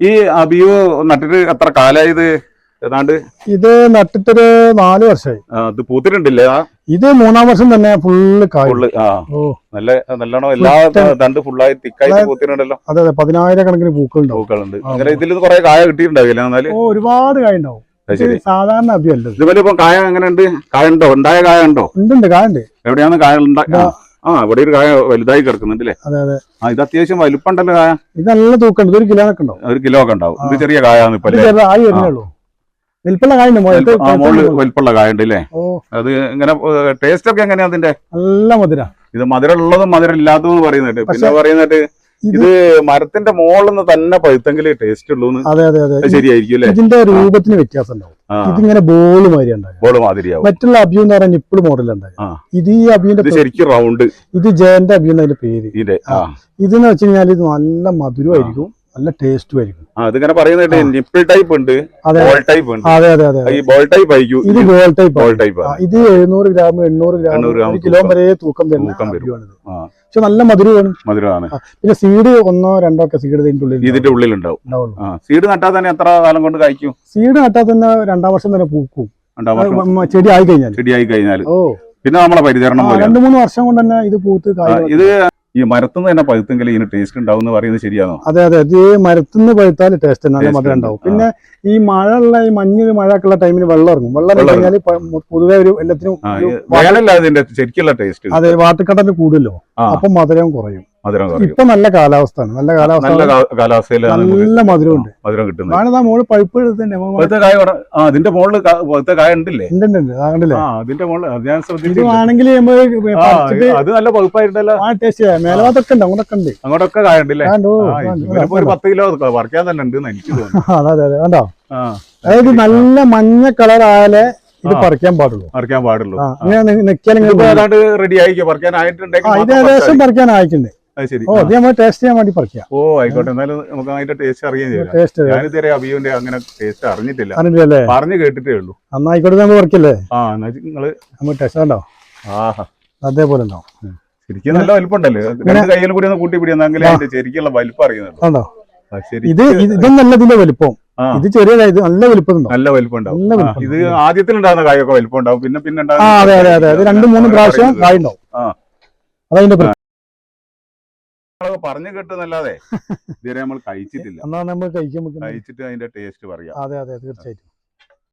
ഈ അബിയു നട്ടിട്ട് എത്ര കാലായത് ഏതാണ്ട്? ഇത് നട്ടിട്ടൊരു നാല് വർഷമായി ഇത് പൂത്തിട്ടുണ്ടല്ലേ? ഇത് മൂന്നാം വർഷം തന്നെ ഫുള്ള് ഫുള്ള് ആ. നല്ല നല്ലോണം എല്ലാ തണ്ട് ഫുള്ളായി തിക്കായിട്ട് പൂത്തിട്ടുണ്ടല്ലോ. അതെ അതെ പതിനായിരക്കണക്കിന് പൂക്കളുണ്ട്. പൂക്കളുണ്ട് അങ്ങനെ ഇതിൽ കുറെ കായ കിട്ടിയിട്ടുണ്ടാവില്ല എന്നാൽ? ഒരുപാട് കായ ഉണ്ടാവും സാധാരണ അഭിയല്ല ഇതുപോലെ ഇപ്പൊ കായ എങ്ങനെ ഉണ്ട് കായ ഉണ്ടോ? ഉണ്ടായ കായ ഉണ്ടോ? ഉണ്ട് കായ ഉണ്ട് എവിടെയാണ് കായ ഉണ്ടാക്കുക. ആ ഇവിടെ ഒരു കായ വലുതായി കിടക്കുന്നുണ്ട് അല്ലേ അതെ അതെ. ആ ഇത് അത്യാവശ്യം വലുപ്പമുണ്ടല്ലോ കായ. ഇത് നല്ല തൂക്കുണ്ട് കിലോ ഒക്കെ ഉണ്ടാവും ഒരു കിലോ ഒക്കെ ഉണ്ടാവും. ഇത് ചെറിയ കായാന്ന് ഇപ്പൊ ഇത് അല്ലേ ചെറുതായി വരുന്നേ ഉള്ളൂ. വലിപ്പമുള്ള കായ ഉണ്ട് മുകളിലത്തെ മുകളിൽ അല്ലേ അത് ഇങ്ങനെ ടേസ്റ്റ് ഒക്കെ എങ്ങനെയാ അതിന്റെ? നല്ല മധുര. ഇത് മധുരം ഉള്ളതും മധുരം ഇല്ലാത്തതും പറയുന്നുണ്ട്. പിന്നെ പക്ഷേ പറയുന്നിട്ട് ഇത് മരത്തിന്റെ മുകളിൽ നിന്ന് തന്നെ പഴുത്തെങ്കിൽ ടേസ്റ്റ് ഉള്ളൂ ശരിയായിരിക്കും അല്ലേ ഇതിന്റെ രൂപത്തിന് വ്യത്യാസം ഉണ്ടാവും ഇതിങ്ങനെ ബോൾ മാതിരി ഉണ്ടാകും. മറ്റുള്ള അബ്യൂ എന്ന് പറഞ്ഞാൽ നിപ്പിൾ മോഡൽ ഉണ്ടാകും. ഇത് ഈ അബ്യൂന്റെ ഇത് ശരിക്കും റൗണ്ട് ഇത് ജയന്റെ അബ്യൂ എന്നതിന്റെ പേര്. ഇതെന്ന് വെച്ച് കഴിഞ്ഞാൽ ഇത് നല്ല മധുരമായിരിക്കും. നല്ല ടേസ്റ്റും ആയിരിക്കും. അതിങ്ങനെ പറയുന്നത് നിപ്പിൾ ടൈപ്പ് ഉണ്ട് അതെ. ബോൾ ടൈപ്പ് ഉണ്ട്. അതെ അതെ അതെ ഈ ബോൾ ടൈപ്പ് ആയിരിക്കും. ഇത് ടൈപ്പ് ബോൾ ടൈപ്പ് ഇത് എഴുന്നൂറ് ഗ്രാം എണ്ണൂറ് ഗ്രാം ഒരു കിലോ. വരെ തൂക്കം വരും. ആ. പക്ഷെ നല്ല മധുരമാണ്. മധുരമാണ്. പിന്നെ സീഡ് ഒന്നോ രണ്ടോ ഒക്കെ സീഡ് ഇതിന്റെ ഉള്ളിൽ ഇതിന്റെ ഉള്ളിൽ ഉണ്ടാവും. സീഡ് നട്ടാൽ തന്നെ എത്ര കാലം കൊണ്ട് കഴിക്കും സീഡ് നട്ടാൽ തന്നെ രണ്ടാം വർഷം തന്നെ പൂക്കും. ചെടി ആയി മ- ചെടി ആയി കഴിഞ്ഞാൽ കഴിഞ്ഞാൽ പിന്നെ നമ്മളെ പരിചരണം രണ്ടു മൂന്ന് വർഷം കൊണ്ട് തന്നെ ഇത് പൂത്ത് ഇത് ഈ മരത്തുനിന്ന് തന്നെ പഴുത്തെങ്കിൽ ഇതിന് ടേസ്റ്റ് ഉണ്ടാവും എന്ന് പറയുന്നത് ശരിയാണോ? അതെ അതെ. ഇത് മരത്തുനിന്ന് പഴുത്താൽ ടേസ്റ്റ് നല്ല മധുരം ഉണ്ടാവും. പിന്നെ ഈ മഴ ഉള്ള ഈ മഞ്ഞ് മഴ ഒക്കെ ഉള്ള ടൈമിൽ വെള്ളം ഇറങ്ങും വെള്ളം കഴിഞ്ഞാൽ പൊതുവെ ഒരു എല്ലാത്തിനും ശരിക്കുള്ള ടേസ്റ്റ് അതെ വാട്ടക്കടൽ കൂടുതലോ? അപ്പൊ മധുരം കുറയും. മധുരം കുറയും ഇപ്പൊ നല്ല കാലാവസ്ഥയാണ്. നല്ല കാലാവസ്ഥ. നല്ല കാ- കാലാവസ്ഥയിലാണ് നല്ല മധുരമുണ്ട്. മധുരം കിട്ടുന്നത്. ഞാനിതാ മോൾ പഴുപ്പ് പഴുത്ത കായ ആ അതിന്റെ പഴുത്ത കായ ഉണ്ടല്ലേ? ആ അതിന്റെ മോൾ അത് ഞാൻ ശ്രദ്ധിച്ചു അത് നല്ല പഴുപ്പായിട്ടുണ്ടല്ലോ. ആ ടേസ്റ്റ് ഉണ്ട് അങ്ങോട്ടൊക്കെ ഉണ്ട്. അങ്ങോട്ടൊക്കെ കായ ഉണ്ടല്ലേ? ഒരു പത്ത് കിലോ പറിക്കാൻ തന്നെ ഉണ്ട് എനിക്ക് തോന്നുന്നു. അതെ അതെ അതായത് നല്ല മഞ്ഞ കളർ ആയാലേ ഇത്. പറിക്കാൻ പാടുള്ളൂ. പറിക്കാൻ പാടുള്ളൂ. ഏതാണ്ട് റെഡി ആയിക്കോ? പറിക്കാൻ ആയിട്ടുണ്ടെങ്കിൽ ഏകദേശം പറിക്കാൻ ആയിട്ടുണ്ട്. അത് ശരി. ഓ ഇത് നമ്മൾ ടേസ്റ്റ് ചെയ്യാൻ വേണ്ടി ഓ ആയിക്കോട്ടെ. എന്നാലും നമുക്ക് അതിന്റെ ടേസ്റ്റ് അറിയാൻ ചെയ്യാം. ടേസ്റ്റ് ഞാനിതുവരെ അഭിയുവിന്റെ അങ്ങനെ ടേസ്റ്റ് അറിഞ്ഞിട്ടില്ല. അറിഞ്ഞില്ലേ പറഞ്ഞു കേട്ടിട്ടേ ഉള്ളൂ. നന്നായിക്കോട്ടെ നമ്മൾ പറിക്കല്ലേ? ആ എന്നാ നിങ്ങൾ നമ്മൾ ടേസ്റ്റ് ഉണ്ടോ ആഹാ. അതേപോലെ ഉണ്ടാവും ശരിക്കും നല്ല വലിപ്പമുണ്ടല്ലേ. രണ്ട് കയ്യിലും കൂടി ഒന്ന് കൂട്ടി പിടിയെന്നെങ്കിൽ അതിന്റെ ശരിക്കുള്ള വലിപ്പം അറിയുന്നുണ്ടോ ഇത് ഇത് ഇതൊന്നല്ല ഇതിന്റെ വലിപ്പം. ഇത് ചെറിയ ഇത് നല്ല വലിപ്പം നല്ല വലിപ്പം ഇത് ആദ്യത്തിൽ ഉണ്ടാകുന്ന കായൊക്കെ വലിപ്പം ഉണ്ടാവും പിന്നെ പിന്നെ അതെ അതെ അതെ. രണ്ട് മൂന്ന് പ്രാവശ്യം കായ ഉണ്ടാവും അതതിന്റെ നിങ്ങളൊക്കെ പറഞ്ഞു കേട്ടെന്നല്ലാതെ ഇതുവരെ നമ്മൾ കഴിച്ചിട്ടില്ല. എന്നാ നമ്മൾ കഴിക്കാൻ കഴിച്ചിട്ട് അതിന്റെ ടേസ്റ്റ് പറയാം. അതെ അതെ തീർച്ചയായിട്ടും.